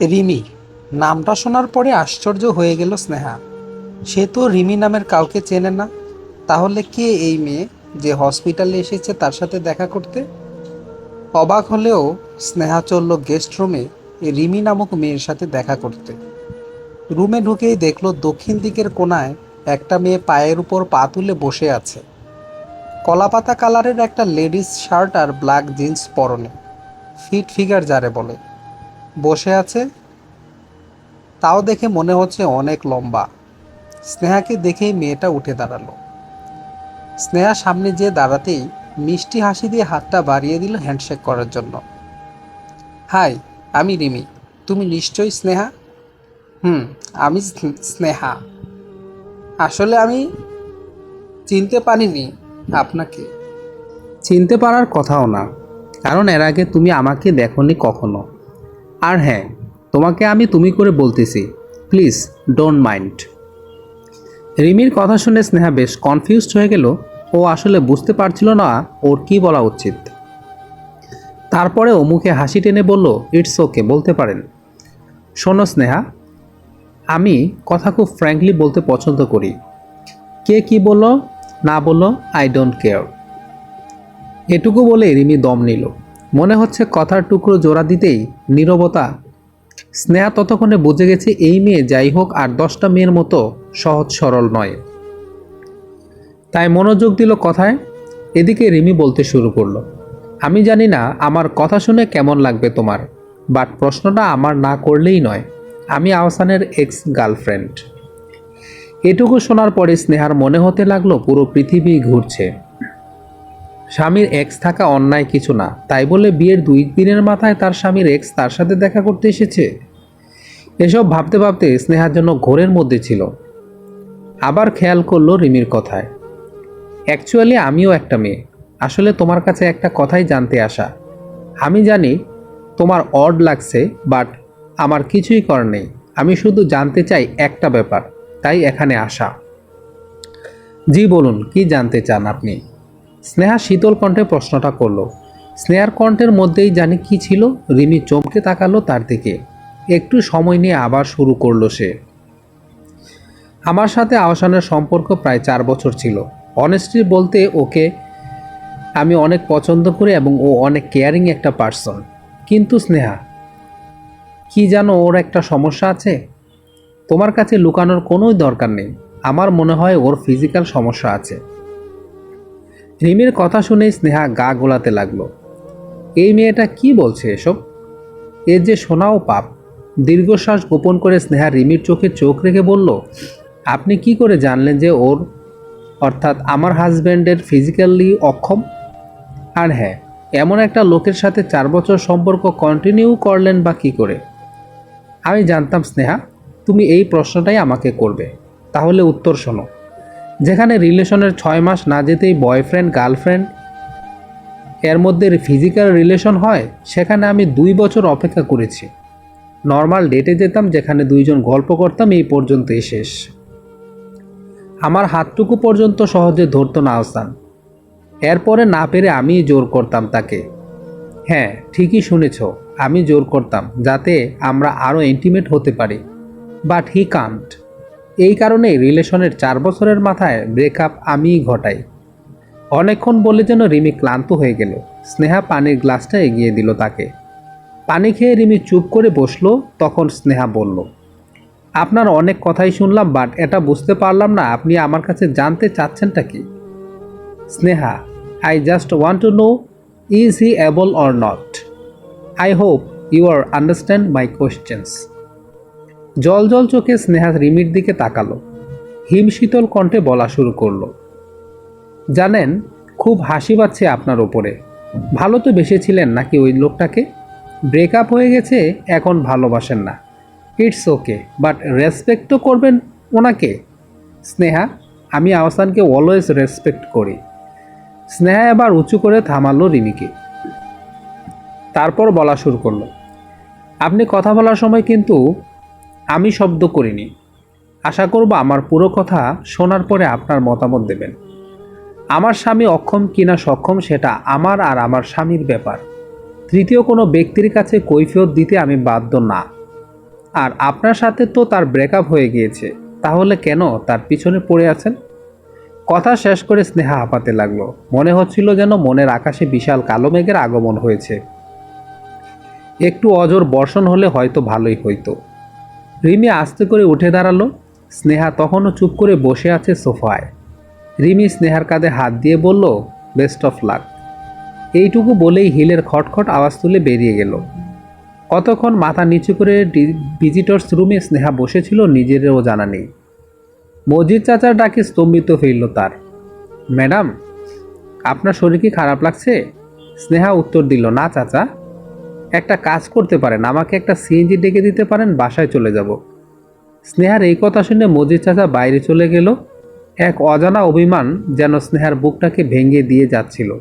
রিমি, নামটা শোনার পরে আশ্চর্য হয়ে গেল স্নেহা। সে তো রিমি নামের কাউকে চেনে না। তাহলে কে এই মেয়ে যে হসপিটালে এসেছে তার সাথে দেখা করতে? অবাক হলেও স্নেহা চলল গেস্ট রুমে রিমি নামক মেয়ের সাথে দেখা করতে। রুমে ঢুকেই দেখল দক্ষিণ দিকের কোনায় একটা মেয়ে পায়ের উপর পা তুলে বসে আছে। কলাপাতা কালারের একটা লেডিস শার্ট আর ব্ল্যাক জিন্স পরনে। ফিট ফিগার যারে বলে। বসে আছে। তাও দেখে মনে হচ্ছে অনেক লম্বা। স্নেহাকে দেখেই মেয়েটা উঠে দাঁড়াল। স্নেহা সামনে যেয়ে দাঁড়াতেই মিষ্টি হাসি দিয়ে হাতটা বাড়িয়ে দিল হ্যান্ডশেক করার জন্য। হাই, আমি রিমি। তুমি নিশ্চয়ই স্নেহা? হুম, আমি স্নে- স্নেহা। আসলে আমি চিনতে পারিনি আপনাকে। চিনতে পারার কথাও না, কারণ এর আগে তুমি আমাকে দেখনি কখনো। আর হ্যাঁ তোমাকে আমি তুমি করে বলতেছি। প্লিজ ডোন্ট মাইন্ড রিমির কথা শুনে স্নেহা বেশ কনফিউজড হয়ে গেল। ও আসলে বুঝতে পারছিল না ওর কি বলা উচিত। তারপরে ও মুখে হাসি টেনে বলল ইটস ওকে বলতে পারেন। শোনো স্নেহা, আমি কথা খুব ফ্র্যাঙ্কলি বলতে পছন্দ করি। কে কি বলল? না বলল আই ডোন্ট কেয়ার এটুকু বলে রিমি দম নিল। মনে হচ্ছে কথার টুকরো জোড়া দিতেই নীরবতা। স্নেহা ততক্ষণে বুঝে গেছে এই মেয়ে যাই হোক আর দশটা মেয়ের মতো সহজ সরল নয়। তাই মনোযোগ দিল কথায়। এদিকে রিমি বলতে শুরু করল, আমি জানি না আমার কথা শুনে কেমন লাগবে তোমার বাট প্রশ্নটা আমার না করলেই নয়। আমি আহসানের এক্স গার্লফ্রেন্ড এটুকু শোনার পরে স্নেহার মনে হতে লাগল পুরো পৃথিবী ঘুরছে। স্বামীর এক্স থাকা অন্যায় কিছু না। তাই বলে বিয়ের দুই দিনের মাথায় তার স্বামীর এক্স তার সাথে দেখা করতে এসেছে। এসব ভাবতে ভাবতে স্নেহার জন্য ঘোরের মধ্যে ছিল। আবার খেয়াল করল রিমির কথায়। অ্যাকচুয়ালি আমিও একটা মেয়ে। আসলে তোমার কাছে একটা কথাই জানতে আসা। আমি জানি তোমার অড লাগছে বাট আমার কিছুই করার নেই। আমি শুধু জানতে চাই একটা ব্যাপার, তাই এখানে আসা। জি, বলুন, কি জানতে চান আপনি? স্নেহা শীতল কণ্ঠে প্রশ্নটা করল। স্নেহার কণ্ঠের মধ্যেই জানি কি ছিল, রিমি চমকে তাকালো তার দিকে। একটু সময় নিয়ে আবার শুরু করল সে। আমার সাথে আহসানের সম্পর্ক প্রায় চার বছর ছিল। অনেস্টলি বলতে ওকে আমি অনেক পছন্দ করি এবং ও অনেক কেয়ারিং একটা পার্সন কিন্তু স্নেহা, কি জানো ওর একটা সমস্যা আছে? তোমার কাছে লুকানোর কোনোই দরকার নেই। আমার মনে হয় ওর ফিজিক্যাল সমস্যা আছে। রিমির কথা শুনেই স্নেহা গা গোলাতে লাগল। এই মেয়েটা কি বলছে এসব? এর যে শোনাও পাপ। দীর্ঘশ্বাস গোপন করে স্নেহা রিমির চোখে চোখ রেখে বলল, আপনি কি করে জানলেন যে ওর, অর্থাৎ আমার হাজব্যান্ডের ফিজিক্যালি অক্ষম? আর হ্যাঁ এমন একটা লোকের সাথে চার বছর সম্পর্ক কন্টিনিউ করলেন বা কী করে? আমি জানতাম স্নেহা, তুমি এই প্রশ্নটাই আমাকে করবে। তাহলে উত্তর শোনো। যেখানে রিলেশনের ছয় মাস না যেতেই বয়ফ্রেন্ড, গার্লফ্রেন্ড এর মধ্যে ফিজিক্যাল রিলেশন হয়, সেখানে আমি দুই বছর অপেক্ষা করেছি। নর্মাল ডেটে যেতাম, যেখানে দুইজন গল্প করতাম, এই পর্যন্তই শেষ। আমার হাতটুকু পর্যন্ত সহজে ধরতো না আহসান। এরপরে না পেরে আমিই জোর করতাম তাকে। হ্যাঁ ঠিকই শুনেছ, আমি জোর করতাম, যাতে আমরা আরও ইন্টিমেট হতে পারি। বাট হি কান্ট এই কারণেই রিলেশনের চার বছরের মাথায় ব্রেকআপ আমিই ঘটাই। অনেকক্ষণ বলে যেন রিমি ক্লান্ত হয়ে গেল। স্নেহা পানির গ্লাসটা এগিয়ে দিল তাকে। পানি খেয়ে রিমি চুপ করে বসল, তখন স্নেহা বলল, আপনার অনেক কথাই শুনলাম, বাট এটা বুঝতে পারলাম না, আপনি আমার কাছে জানতে চাচ্ছেনটা কি? Sneha I just want to know is he able or not I hope you are understand my questions জল জল চোখে স্নেহা রিমির দিকে তাকালো। হিম শীতল কণ্ঠে বলা শুরু করল, জানেন, খুব হাসি পাচ্ছে আপনার ওপরে। ভালো তো বেসেছিলেন নাকি ওই লোকটাকে? ব্রেকআপ হয়ে গেছে, এখন ভালোবাসেন না। ইটস ওকে, বাট রেসপেক্ট তো করবেন ওনাকে। স্নেহা, আমি আহসানকে অলওয়েজ রেসপেক্ট করি। স্নেহা এবার উঁচু করে থামালো রিমিকে। তারপর বলা শুরু করল, আপনি কথা বলার সময় কিন্তু আমি শব্দ করিনি। আশা করব আমার পুরো কথা শোনার পরে আপনার মতামত দেবেন। আমার স্বামী অক্ষম কিনা সক্ষম সেটা আমার আর আমার স্বামীর ব্যাপার। তৃতীয় কোনো ব্যক্তির কাছে কৈফিয়ত দিতে আমি বাধ্য না। আর আপনার সাথে তো তার ব্রেকআপ হয়ে গিয়েছে, তাহলে কেন তার পিছনে পড়ে আছেন? কথা শেষ করে স্নেহা হাঁপাতে লাগল। মনে হচ্ছিল যেন মনের আকাশে বিশাল কালো মেঘের আগমন হয়েছে। একটু অজর বর্ষণ হলে হয়তো ভালোই হইতো। রিমি আস্তে করে উঠে দাঁড়াল। স্নেহা তখনও চুপ করে বসে আছে সোফায়। রিমি স্নেহার কাঁধে হাত দিয়ে বলল, বেস্ট অফ লাক। এইটুকু বলেই হিলের খটখট আওয়াজ তুলে বেরিয়ে গেল। কতক্ষণ মাথা নিচু করে ভিজিটর্স রুমে স্নেহা বসেছিল নিজেরও জানা নেই। মজিদ চাচার ডাকে স্তম্ভিত ফিরল তার, ম্যাডাম, আপনার শরীর কি খারাপ লাগছে? স্নেহা উত্তর দিল, না, চাচা। একটা কাজ করতে পারেন। আমাকে একটা সিএনজি ডেকে দিতে পারেন, বাসায় চলে যাব। স্নেহার এই কথা শুনে মজির চাচা বাইরে চলে গেল। এক অজানা অভিমান যেন স্নেহার বুকটাকে ভেঙে দিয়ে যাচ্ছিল।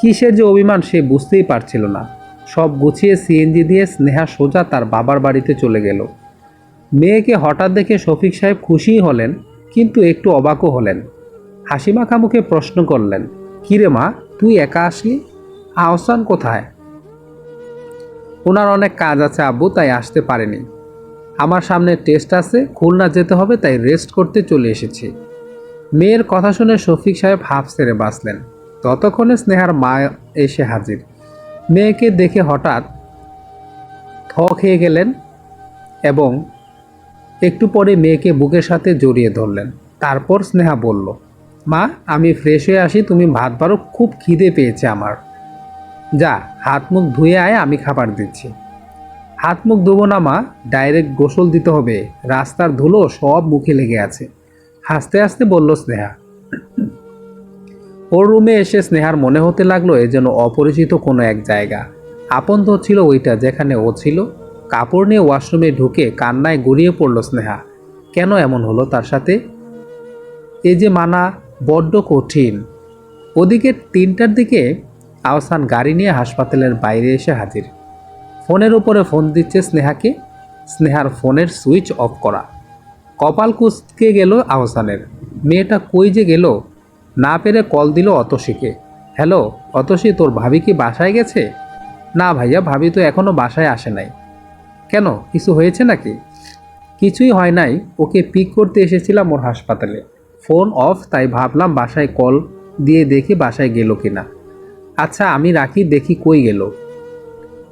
কিসের যে অভিমান সে বুঝতেই পারছিল না। সব গুছিয়ে সিএনজি দিয়ে স্নেহা সোজা তার বাবার বাড়িতে চলে গেল। মেয়েকে হঠাৎ দেখে শফিক সাহেব খুশিই হলেন, কিন্তু একটু অবাকও হলেন। হাসি মাখা মুখে প্রশ্ন করলেন, কিরে মা, তুই একা আসলি? আহসান কোথায়? ওনার অনেক কাজ আছে আব্বু, তাই আসতে পারেনি। আমার সামনে টেস্ট আছে, খুলনা যেতে হবে, তাই রেস্ট করতে চলে এসেছি। মেয়ের কথা শুনে শফিক সাহেব হাফ সেরে বাঁচলেন। ততক্ষণে স্নেহার মা এসে হাজির। মেয়েকে দেখে হঠাৎ থ খেয়ে গেলেন এবং একটু পরে মেয়েকে বুকের সাথে জড়িয়ে ধরলেন। তারপর স্নেহা বলল, মা, আমি ফ্রেশ হয়ে আসি, তুমি ভাত বারো, খুব খিদে পেয়েছে আমার। যা, হাত মুখ ধুয়ে আয়, আমি খাবার দিচ্ছি। হাত মুখ ধুবো না, মা, ডাইরেক্ট গোসল দিতে হবে। রাস্তার ধুলো সব মুখে লেগে আছে। হাসতে হাসতে বলল স্নেহা। ওর রুমে এসে স্নেহার মনে হতে লাগল এ যেন অপরিচিত কোনো এক জায়গা। আপন তো ছিল ওইটা যেখানে ও ছিল। কাপড় নিয়ে ওয়াশরুমে ঢুকে কান্নায় গড়িয়ে পড়ল স্নেহা। কেন এমন হলো তার সাথে? এই যে মানা বড্ড কঠিন। ওদিকে তিনটার দিকে আহসান গাড়ি নিয়ে হাসপাতালের বাইরে এসে হাজির। ফোনের উপরে ফোন দিচ্ছে স্নেহাকে। স্নেহার ফোনের সুইচ অফ করা। কপাল কুচকে গেল আহসানের। মেয়েটা কই যে গেল? না পেরে কল দিল অতসীকে। হ্যালো, অতসী, তোর ভাবি কি বাসায় গেছে? না ভাইয়া, ভাবি তো এখনও বাসায় আসে নাই। কেন, কিছু হয়েছে নাকি? কিছুই হয় নাই। ওকে পিক করতে এসেছিলাম ওর হাসপাতালে। ফোন অফ, তাই ভাবলাম বাসায় কল দিয়ে দেখি বাসায় গেল কিনা। আচ্ছা আমি রাখি, দেখি কই গেল।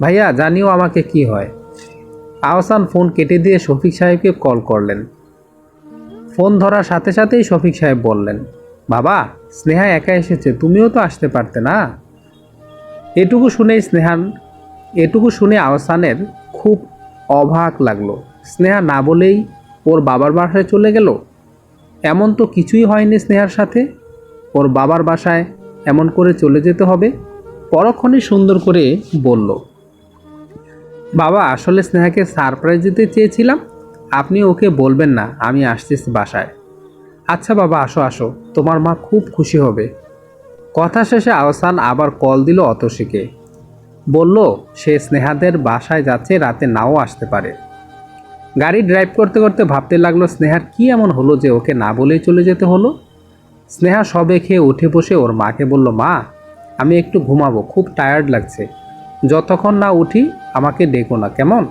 ভাইয়া, জানিও আমাকে কি হয়। আহসান ফোন কেটে দিয়ে শফিক সাহেবকে কল করলেন। ফোন ধরার সাথে সাথেই শফিক সাহেব বললেন, বাবা, স্নেহা একা এসেছে, তুমিও তো আসতে পারতে না? এটুকু শুনেই স্নেহান, এটুকু শুনে আহসানের খুব অবাক লাগল। স্নেহা না বলেই ওর বাবার বাসায় চলে গেল? এমন তো কিছুই হয়নি স্নেহার সাথে। ওর বাবার বাসায় এমন করে চলে যেতে হবে? পরক্ষণে সুন্দর করে বলল, বাবা, আসলে স্নেহাকে সারপ্রাইজ দিতে চেয়েছিলাম। আপনি ওকে বলবেন না, আমি আসতেছি বাসায়। আচ্ছা বাবা, আসো আসো, তোমার মা খুব খুশি হবে। কথা শেষে আহসান আবার কল দিল অতসীকে। বলল, সে স্নেহাদের বাসায় যাচ্ছে, রাতে নাও আসতে পারে। গাড়ি ড্রাইভ করতে করতে ভাবতে লাগল, স্নেহার কি এমন হলো যে ওকে না বলেই চলে যেতে হলো? স্নেহা সবে খেয়ে উঠে বসে ওর মাকে বলল, মা, আমি একটু ঘুমাবো, খুব টায়ার্ড লাগছে। যতক্ষণ না উঠি, আমাকে ডেকো না, কেমন?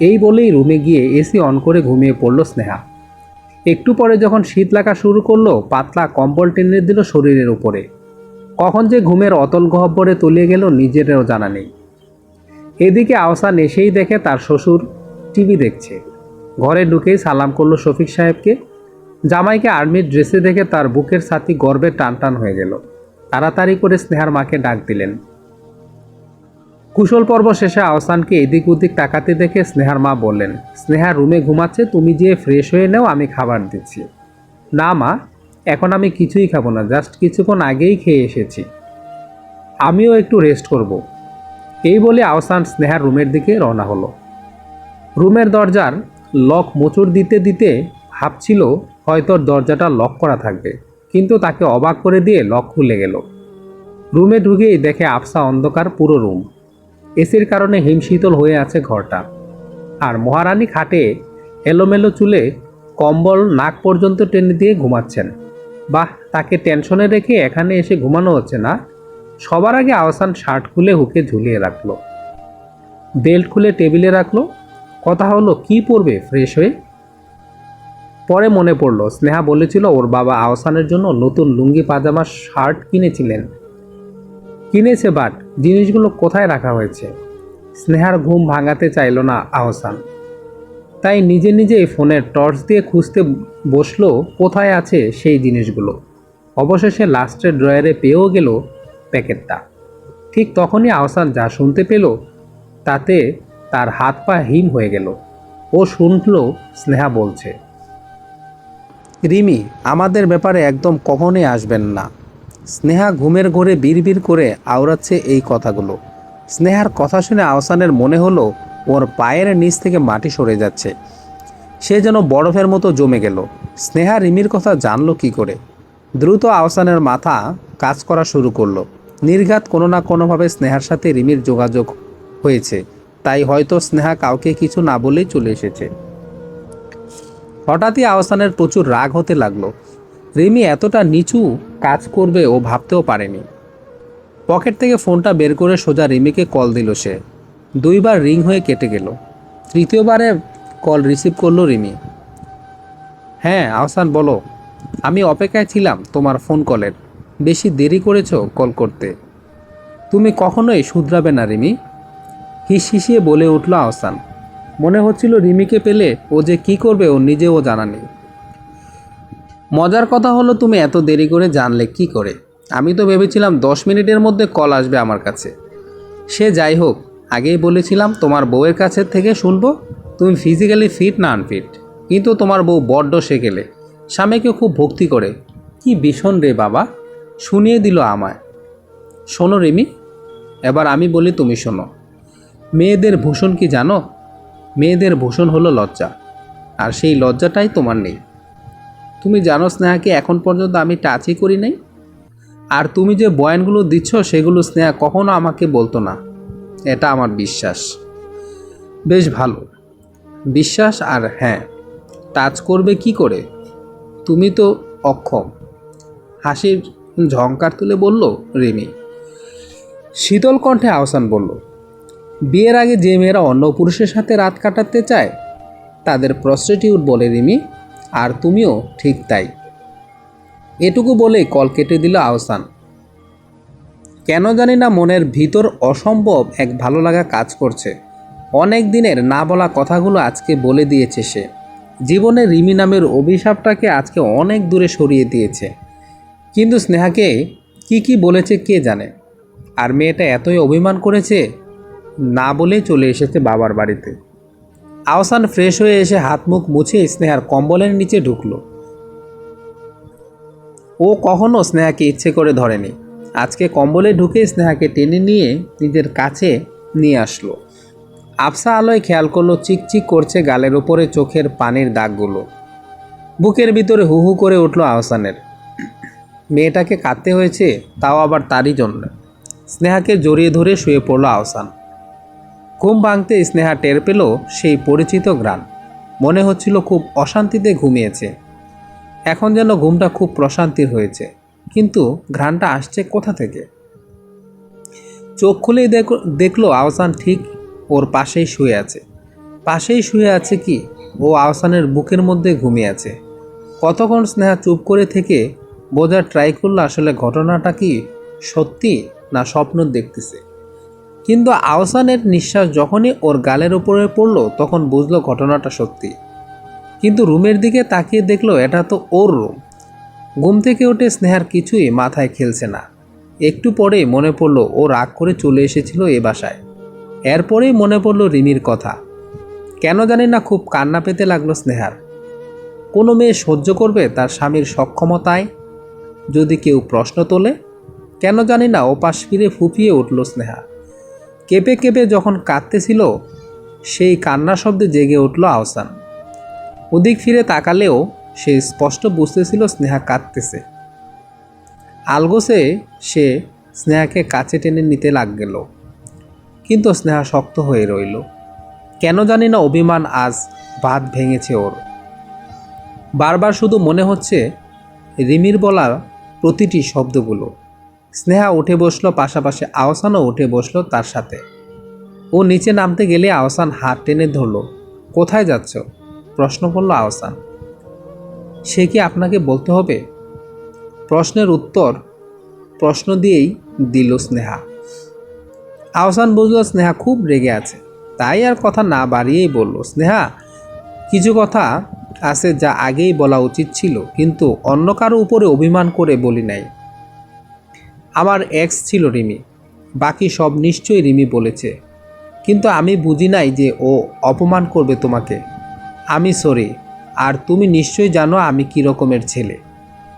এই বলেই রুমে গিয়ে এসি অন করে ঘুমিয়ে পড়ল স্নেহা। একটু পরে যখন শীত লাগা শুরু করল, পাতলা কম্বল টেনে দিল শরীরের উপরে। কখন যে ঘুমের অতল গহ্বরে তলিয়ে গেল, নিজেরও জানা নেই। এদিকে আহসান এসেই দেখে তার শ্বশুর টিভি দেখছে। ঘরে ঢুকেই সালাম করল শফিক সাহেবকে। জামাইকে আর্মির ড্রেসে দেখে তার বুকের ছাতি গর্বে টান টান হয়ে গেল। তাড়াতাড়ি করে স্নেহার মাকে ডাক দিলেন। কুশল পর্ব শেষে আহসানকে এদিক ওদিক তাকাতে দেখে স্নেহার মা বললেন, স্নেহা, রুমে ঘুমাচ্ছে, তুমি যেয়ে ফ্রেশ হয়ে নাও, আমি খাবার দিচ্ছি। না মা, এখন আমি কিছুই খাব না, জাস্ট কিছুক্ষণ আগেই খেয়ে এসেছি। আমিও একটু রেস্ট করব। এই বলে আহসান স্নেহার রুমের দিকে রওনা হলো। রুমের দরজার লক মোচড় দিতে দিতে ভাবছিল হয়তো দরজাটা লক করা থাকবে। কিন্তু তাকে অবাক করে দিয়ে লক খুলে গেল। রুমে ঢুকেই দেখে আফসা অন্ধকার পুরো রুম। এসির কারণে হিমশীতল হয়ে আছে ঘরটা। আর মহারানী খাটে এলোমেলো চুলে কম্বল নাক পর্যন্ত টেনে দিয়ে ঘুমাচ্ছেন। বাহ, তাকে টেনশনে রেখে এখানে এসে ঘুমানো হচ্ছে না? সবার আগে আহসান শার্ট খুলে হুকে ঝুলিয়ে রাখল। বেল্ট খুলে টেবিলে রাখল। কথা হলো, কি পরবে ফ্রেশ হয়ে? পরে মনে পড়ল, স্নেহা বলেছিল ওর বাবা আহসানের জন্য নতুন লুঙ্গি, পাজামা, শার্ট কিনেছিলেন। কিনেছে বাট জিনিসগুলো কোথায় রাখা হয়েছে? স্নেহার ঘুম ভাঙাতে চাইল না আহসান। তাই নিজে নিজেই ফোনের টর্চ দিয়ে খুঁজতে বসল কোথায় আছে সেই জিনিসগুলো। অবশেষে লাস্টের ড্রয়ারে পেয়েও গেল প্যাকেটটা। ঠিক তখনই আহসান যা শুনতে পেল, তাতে তার হাত পা হিম হয়ে গেল। ও শুনল, স্নেহা বলছে রিমি, আমাদের ব্যাপারে একদম কখনোই আসবেন না। স্নেহা ঘুমের ঘরে বিড়বিড় করে আওড়াচ্ছে এই কথাগুলো। স্নেহার কথা শুনে আহসানের মনে হলো ওর পায়ের নিচ থেকে মাটি সরে যাচ্ছে। সে যেন বরফের মতো জমে গেল। স্নেহা রিমির কথা জানলো কি করে? দ্রুত আহসানের মাথা কাজ করা শুরু করল। নির্ঘাত কোনো না কোনোভাবে স্নেহার সাথে রিমির যোগাযোগ হয়েছে। তাই হয়তো স্নেহা কাউকে কিছু না বলেই চলে এসেছে। হঠাৎই আহসানের প্রচুর রাগ হতে লাগল। রিমি এতটা নিচু কাজ করবে ও ভাবতেও পারেনি। পকেট থেকে ফোনটা বের করে সোজা রিমিকে কল দিল সে। দুইবার রিং হয়ে কেটে গেল। তৃতীয়বারে কল রিসিভ করল রিমি। হ্যাঁ আহসান, বলো। আমি অপেক্ষায় ছিলাম তোমার ফোন কলের। বেশি দেরি করেছ কল করতে। তুমি কখনোই শুধরাবে না, রিমি। হিস হিসিয়ে বলে উঠল আহসান। মনে হচ্ছিল রিমিকে পেলে ও যে কি করবে ও নিজেও জানা নেই। মজার কথা হলো তুমি এত দেরি করে জানলে কি করে? আমি তো ভেবেছিলাম দশ মিনিটের মধ্যে কল আসবে আমার কাছে। সে যাই হোক, আগেই বলেছিলাম তোমার বউয়ের কাছে থেকে শুনব, তুমি ফিজিক্যালি ফিট না আনফিট কিন্তু তোমার বউ বড্ড সেকেলে, স্বামীকে খুব ভক্তি করে। কি ভীষণ রে বাবা, শুনিয়ে দিল আমায়। শোনো রিমি, এবার আমি বলি তুমি শোনো। মেয়েদের ভূষণ কি জানো? মেয়েদের ভূষণ হলো লজ্জা। আর সেই লজ্জাটাই তোমার নেই। তুমি জানো স্নেহাকে এখন পর্যন্ত আমি টাচই করি নাই? আর তুমি যে বয়ানগুলো দিচ্ছ, সেগুলো স্নেহা কখনো আমাকে বলতো না। এটা আমার বিশ্বাস। বেশ ভালো। বিশ্বাস আর হ্যাঁ। টাচ করবে কি করে? তুমি তো অক্ষম। হাসির ঝঙ্কার তুলে বলল, রিমি। শীতল কণ্ঠে আহসান বলল বিয়ের আগে যে মেয়েরা অন্য পুরুষের সাথে রাত কাটাতে চায়, তাদের প্রস্টিটিউট বলে, রিমি, আর তুমিও ঠিক তাই। এটুকু বলেই কল কেটে দিল আহসান। কেন জানি না মনের ভিতর অসম্ভব এক ভালো লাগা কাজ করছে। অনেক দিনের না বলা কথাগুলো আজকে বলে দিয়েছে সে। জীবনে রিমি নামের অভিশাপটাকে আজকে অনেক দূরে সরিয়ে দিয়েছে। কিন্তু স্নেহাকে কি কি বলেছে কে জানে? আর মেয়েটা এতই অভিমান করেছে না বলে চলে এসেছে বাবার বাড়িতে। আহসান ফ্রেশ হয়ে এসে হাত মুখ মুছে স্নেহার কম্বলের নিচে ঢুকল। ও কখনো স্নেহাকে ইচ্ছে করে ধরেনি। আজকে কম্বলে ঢুকে স্নেহাকে টেনে নিয়ে নিজের কাছে নিয়ে আসলো। আফসা আলোয় খেয়াল করল চিকচিক করছে গালের উপরে চোখের পানির দাগগুলো। বুকের ভিতরে হু হু করে উঠল আহসানের। মেয়েটাকে কাঁদতে হয়েছে, তাও আবার তারই জন্য। স্নেহাকে জড়িয়ে ধরে শুয়ে পড়ল আহসান। ঘুম ভাঙতে স্নেহা টের পেল সেই পরিচিত গ্রাম। মনে হচ্ছিল খুব অশান্তিতে ঘুমিয়েছে। এখন যেন ঘুমটা খুব প্রশান্তির হয়েছে, কিন্তু ঘ্রাণটা আসছে কোথা থেকে? চোখ খুলেই দেখ দেখল আহসান ঠিক ওর পাশেই শুয়ে আছে। পাশেই শুয়ে আছে কি? ও আহসানের বুকের মধ্যে ঘুমিয়ে আছে। কতক্ষণ স্নেহা চুপ করে থেকে বোঝার ট্রাই করল আসলে ঘটনাটা কি সত্যি না স্বপ্ন দেখতেছে? কিন্তু আহসানের নিঃশ্বাস যখনই ওর গালের উপরে পড়ল, তখন বুঝলো ঘটনাটা সত্যি। কিন্তু রুমের দিকে তাকিয়ে দেখল, এটা তো ওর রুম। ঘুম থেকে উঠে স্নেহার কিছুই মাথায় খেলছে না। একটু পরেই মনে পড়ল, ও রাগ করে চলে এসেছিল এ বাসায়। এরপরেই মনে পড়ল রিমির কথা। কেন জানি না খুব কান্না পেতে লাগল স্নেহার। কোনো মেয়ে সহ্য করবে তার স্বামীর সক্ষমতায়? যদি কেউ প্রশ্ন তোলে? কেন জানি না, ওপাশ ফিরে ফুপিয়ে উঠল স্নেহা। কেঁপে কেঁপে যখন কাঁদতেছিল, সেই কান্না শব্দে জেগে উঠল আহসান। ওদিক ফিরে তাকালেও সে স্পষ্ট বুঝতেছিল স্নেহা কাঁদতেছে। আলগোসে সে স্নেহাকে কাছে টেনে নিতে লাগ গেল কিন্তু স্নেহা শক্ত হয়ে রইল। কেন জানি না অভিমান আজ বাদ ভেঙেছে ওর। বারবার শুধু মনে হচ্ছে, রিমির বলার প্রতিটি শব্দগুলো স্নেহা উঠে বসল, পাশাপাশি আহসানও উঠে বসল তার সাথে। ও নিচে নামতে গেলে আহসান হাত টেনে ধরলো, কোথায় যাচ্ছ? প্রশ্ন করল আহসান। সে কি আপনাকে বলতে হবে? প্রশ্নের উত্তর, প্রশ্ন দিয়েই দিল স্নেহা। আহসান বুঝলো স্নেহা খুব রেগে আছে, তাই আর কথা না বাড়িয়েই বলল, স্নেহা, কিছু কথা আছে যা আগেই বলা উচিত ছিল, কিন্তু অন্য কারও উপরে অভিমান করে বলি নাই। আমার এক্স ছিল রিমি। বাকি সব নিশ্চয়ই রিমি বলেছে। কিন্তু আমি বুঝি নাই যে ও অপমান করবে তোমাকে। আমি সরি আর তুমি নিশ্চয়ই জানো আমি কী রকমের ছেলে।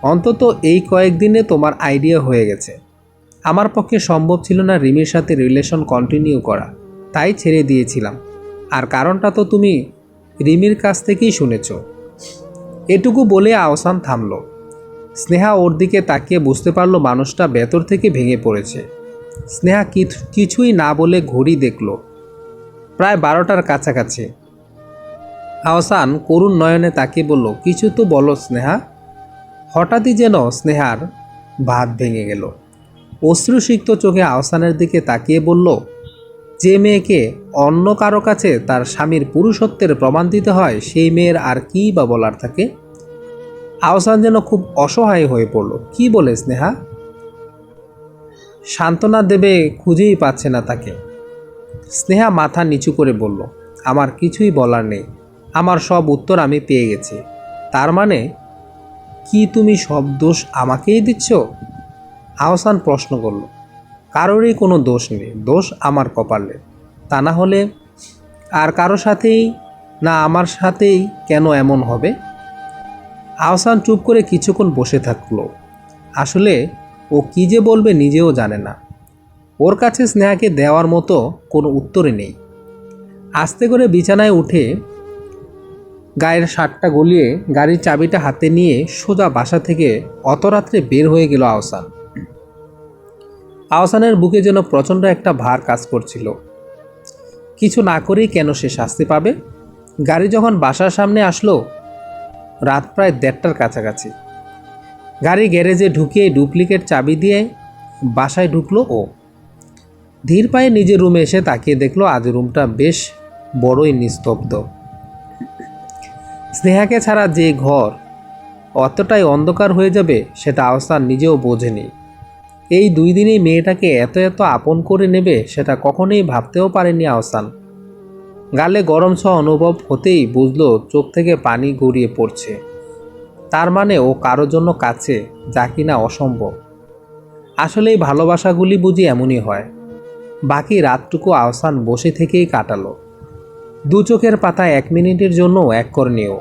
অন্তত এই কয়েকদিনে তোমার আইডিয়া হয়ে গেছে। আমার পক্ষে সম্ভব ছিল না রিমির সাথে রিলেশন কন্টিনিউ করা। তাই ছেড়ে দিয়েছিলাম। আর কারণটা তো তুমি রিমির কাছ থেকেই শুনেছ। এটুকু বলে আহসান থামল। স্নেহা ওর দিকে তাকিয়ে বুঝতে পারল মানুষটা ভেতর থেকে ভেঙে পড়েছে। স্নেহা কিছ- কিছুই না বলে ঘড়ি দেখল। প্রায় বারোটার কাছাকাছি। আহসান করুণ নয়নে তাকিয়ে বলল, কিছু তো বলো স্নেহা। হঠাৎই যেন স্নেহার ভাত ভেঙে গেল। অশ্রুসিক্ত চোখে আহসানের দিকে তাকিয়ে বলল, যে মেয়েকে অন্য কারও কাছে তার স্বামীর পুরুষত্বের প্রমাণ দিতে হয়, সেই মেয়ের আর কী বা বলার থাকে? আহসান যেন খুব অসহায় হয়ে পড়ল। কি বলে স্নেহা? সান্ত্বনা দেবে খুঁজেই পাচ্ছে না তাকে। স্নেহা মাথা নিচু করে বলল, আমার কিছুই বলার নেই। আমার সব উত্তর আমি পেয়ে গেছি। তার মানে? কি তুমি সব দোষ আমাকেই দিচ্ছ? আহসান প্রশ্ন করল, কারোরই কোনো দোষ নেই। দোষ আমার কপালে। তা না হলে আর কারও সাথেই না আমার সাথেই কেন এমন হবে? আহসান চুপ করে কিছুক্ষণ বসে থাকল। আসলে ও কী যে বলবে নিজেও জানে না। ওর কাছে স্নেহাকে দেওয়ার মতো কোনো উত্তরই নেই। আস্তে করে বিছানায় উঠে গায়ের শার্টটা গলিয়ে গাড়ির চাবিটা হাতে নিয়ে সোজা বাসা থেকে অত রাত্রে বের হয়ে গেল আহসান। আহসানের বুকে যেন প্রচণ্ড একটা ভার কাজ করছিল। কিছু না করেই কেন সে শাস্তি পাবে? গাড়ি যখন বাসার সামনে আসলো রাত প্রায় দেড়টার কাছাকাছি। গাড়ি গ্যারেজে ঢুকিয়ে ডুপ্লিকেট চাবি দিয়ে বাসায় ঢুকলো ও। ধীর পায়ে নিজের রুমে এসে তাকিয়ে দেখল আজ রুমটা বেশ বড়ই নিস্তব্ধ। স্নেহাকে ছাড়া যে ঘর অতটাই অন্ধকার হয়ে যাবে সেটা আহসান নিজেও বোঝেনি। এই দুই দিনেই মেয়েটাকে এত এত আপন করে নেবে সেটা কখনোই ভাবতেও পারেনি আহসান। গালে গরম ছ অনুভব হতেই বুঝলো চোখ থেকে পানি গড়িয়ে পড়ছে। তার মানে ও কারোর জন্য কাছে, যা কিনা অসম্ভব। আসলে এই ভালোবাসাগুলি বুঝি এমনই হয়। বাকি রাতটুকু আহসান বসে থেকেই কাটালো। দু চোখের পাতা এক মিনিটের জন্য এক করে নিও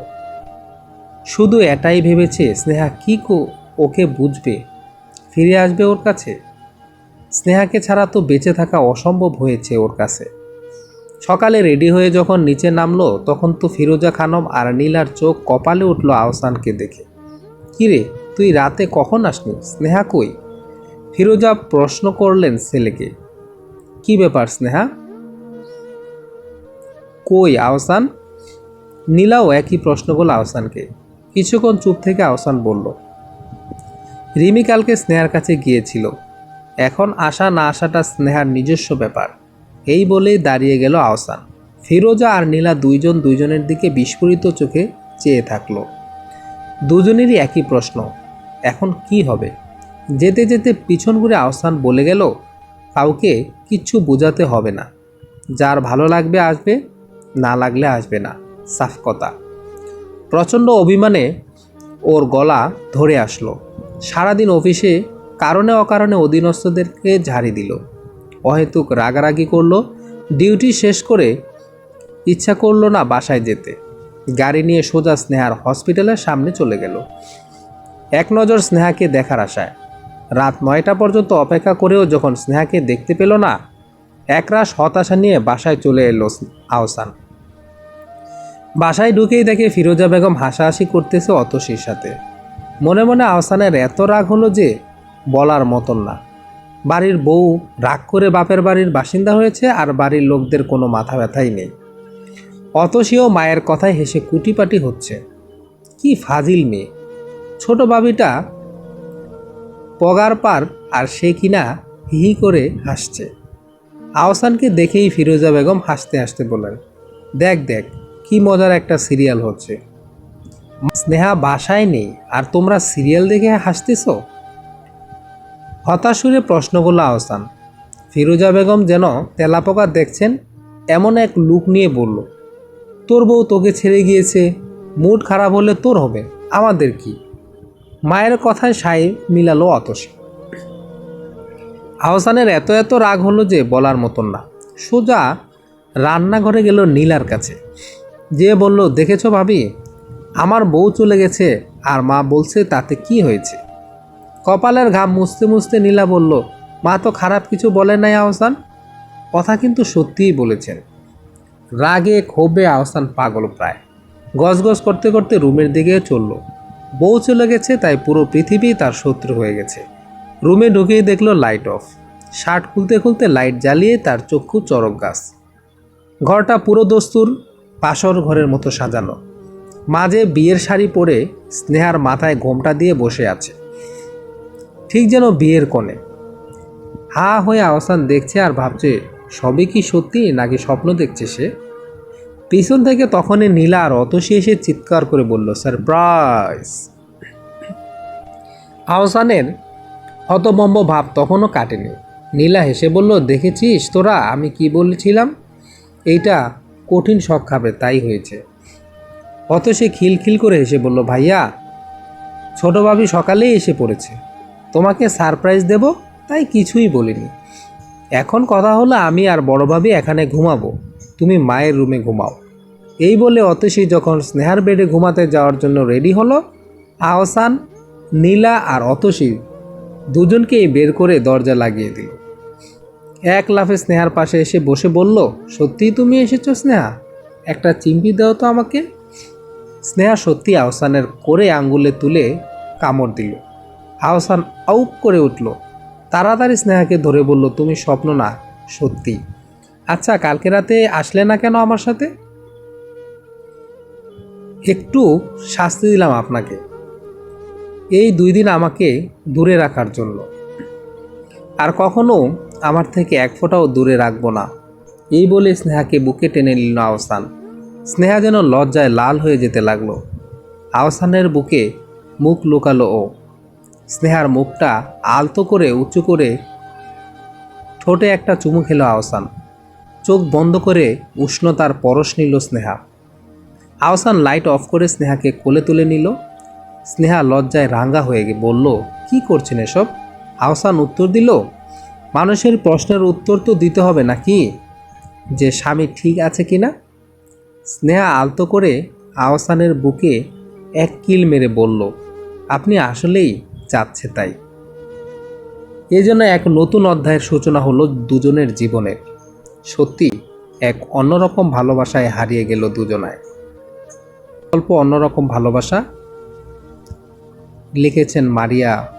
শুধু এটাই ভেবেছে, স্নেহা, কি কো, ওকে বুঝবে? ফিরে আসবে ওর কাছে? স্নেহাকে ছাড়া তো বেঁচে থাকা অসম্ভব হয়েছে ওর কাছে। সকালে রেডি হয়ে যখন নিচে নামলো, তখন তো ফিরোজা খানম আর নীলার চোখ কপালে উঠল আহসানকে দেখে। কিরে তুই রাতে কখন আসলি? স্নেহা কই? ফিরোজা প্রশ্ন করলেন ছেলেকে। কি ব্যাপার স্নেহা? কই আহসান? নীলাও একই প্রশ্ন করল আহসানকে। কিছুক্ষণ চুপ থেকে আহসান বলল, রিমি কালকে স্নেহার কাছে গিয়েছিল। এখন আসা না আসাটা স্নেহার নিজস্ব ব্যাপার। এই বলেই দাঁড়িয়ে গেল আহসান। ফিরোজা আর নীলা দুইজন দুইজনের দিকে বিস্ফোরিত চোখে চেয়ে থাকল। দুজনেরই একই প্রশ্ন, এখন কি হবে? যেতে যেতে পিছন ঘুরে আহসান বলে গেল, কাউকে কিচ্ছু বোঝাতে হবে না। যার ভালো লাগবে আসবে, না লাগলে আসবে না, সাফ কথা। প্রচণ্ড অভিমানে ওর গলা ধরে আসলো। সারাদিন অফিসে কারণে অকারণে অধীনস্থদেরকে ঝাড়ি দিল। অহেতুক রাগারাগি করল, ডিউটি শেষ করে ইচ্ছা করল না বাসায় যেতে। গাড়ি নিয়ে সোজা স্নেহার হসপিটালের সামনে চলে গেল। এক নজর স্নেহাকে দেখার আশায়। রাত নয়টা পর্যন্ত অপেক্ষা করেও যখন স্নেহাকে দেখতে পেল না, একরাশ হতাশা নিয়ে বাসায় চলে এলো আহসান। বাসায় ঢুকেই দেখে ফিরোজা বেগম হাসাহাসি করতেছে অতসীর সাথে। মনে মনে আহসানের এত রাগ হলো যে বলার মতন না। বাড়ির বউ রাগ করে বাপের বাড়ির বাসিন্দা হয়েছে আর বাড়ির লোকদের কোনো মাথা ব্যথাই নেই। অতসীও মায়ের কথায় হেসে কুটিপাটি হচ্ছে। কি ফাজিল মেয়ে। ছোট বাবিটা পগার পার আর সে কিনা হিহি করে হাসছে। আহসানকে দেখেই ফিরোজা বেগম হাসতে হাসতে বললেন, দেখ দেখ, কি মজার একটা সিরিয়াল হচ্ছে। স্নেহা বাসায় নেই আর তোমরা সিরিয়াল দেখে হাসতেছো? হতাশুরে প্রশ্নগুলো আহসান। ফিরোজা বেগম যেন তেলাপোকা দেখছেন, এমন এক লুক নিয়ে বলল, তোর বউ তোকে ছেড়ে গিয়েছে, মুড খারাপ হলে তোর হবে, আমাদের কি? মায়ের কথায় সাই মিলালো অতসী। আহসানের এত এত রাগ হলো যে বলার মতন না। সোজা রান্নাঘরে গেল নীলার কাছে। যে বলল, দেখেছ ভাবি, আমার বউ চলে গেছে, আর মা বলছে তাতে কি হয়েছে? কপালের ঘাম মুছতে মুছতে নীলা বলল, মা তো খারাপ কিছু বলে নাই আহসান? কথা কিন্তু সত্যিই বলেছেন। রাগে, ক্ষোভে আহসান পাগল প্রায়। গজগজ করতে করতে রুমের দিকে চলল। বউ চলে গেছে, তাই পুরো পৃথিবী তার শত্রু হয়ে গেছে। রুমে ঢুকেই দেখল লাইট অফ শার্ট খুলতে খুলতে লাইট জ্বালিয়ে তার চক্ষু চরক গাছ। ঘরটা পুরো দস্তুর, পাশর ঘরের মতো সাজানো। মাঝে বিয়ের শাড়ি পরে স্নেহার মাথায় ঘোমটা দিয়ে বসে আছে। ঠিক যেন বিয়ের কোণে হা হয়ে আহসান দেখছে আর ভাবছে সবই কি সত্যি নাকি স্বপ্ন দেখছে সে? পিছন থেকে তখনই নীলা আর অতসী এসে চিৎকার করে বলল, সারপ্রাইজ! আহসানের হতভম্ব ভাব তখনও কাটেনি। নীলা হেসে বলল, দেখেছিস তোরা, আমি কি বলেছিলাম? এইটা কঠিন শখ খাবে, তাই হয়েছে। অত সে খিলখিল করে হেসে বলল, ভাইয়া, ছোট ভাবি সকালেই এসে পড়েছে। তোমাকে সারপ্রাইজ দেব, তাই কিছুই বলিনি। এখন কথা হলো আমি আর বড় ভাবি এখানে ঘুমাবো, তুমি মায়ের রুমে ঘুমাও। এই বলে অতসী যখন স্নেহার বেডে ঘুমাতে যাওয়ার জন্য রেডি হলো, আহসান, নীলা আর অতসী দুজনকেই বের করে দরজা লাগিয়ে দিল। এক লাফে স্নেহার পাশে এসে বসে বলল, সত্যিই তুমি এসেছ স্নেহা? একটা চিমটি দাও তো আমাকে। স্নেহা সত্যি আহসানের করে আঙ্গুলে তুলে কামড় দিল। আহসান আউপ করে উঠল। তাড়াতাড়ি স্নেহাকে ধরে বলল, তুমি স্বপ্ন না, সত্যি। আচ্ছা কালকে রাতে আসলে না কেন আমার সাথে? একটু শাস্তি দিলাম আপনাকে। এই দুই দিন আমাকে দূরে রাখার জন্য। আর কখনো আমার থেকে এক ফোঁটাও দূরে রাখব না। এই বলে স্নেহাকে বুকে টেনে নিল আহসান। স্নেহা যেন লজ্জায় লাল হয়ে যেতে লাগল। আহসানের বুকে মুখ লুকালো ও স্নেহার মুখটা আলতো করে উঁচু করে ঠোঁটে একটা চুমু খেলো আহসান। চোখ বন্ধ করে উষ্ণতার পরশ নিল স্নেহা। আহসান লাইট অফ করে স্নেহাকে কোলে তুলে নিল। স্নেহা লজ্জায় রাঙ্গা হয়ে গে বলল, কি করছেন এসব? আহসান উত্তর দিল, মানুষের প্রশ্নের উত্তর তো দিতে হবে নাকি? যে স্বামী ঠিক আছে কি না? স্নেহা আলতো করে আহসানের বুকে এক কিল মেরে বলল, আপনি আসলেই চাচ্ছে তাই। এই জন্য এক নতুন অধ্যায়ের সূচনা হলো দুজনের জীবনের। সত্যি, এক অন্যরকম ভালোবাসায় হারিয়ে গেল দুজনায়। গল্প অন্যরকম ভালোবাসা, লিখেছেন মারিয়া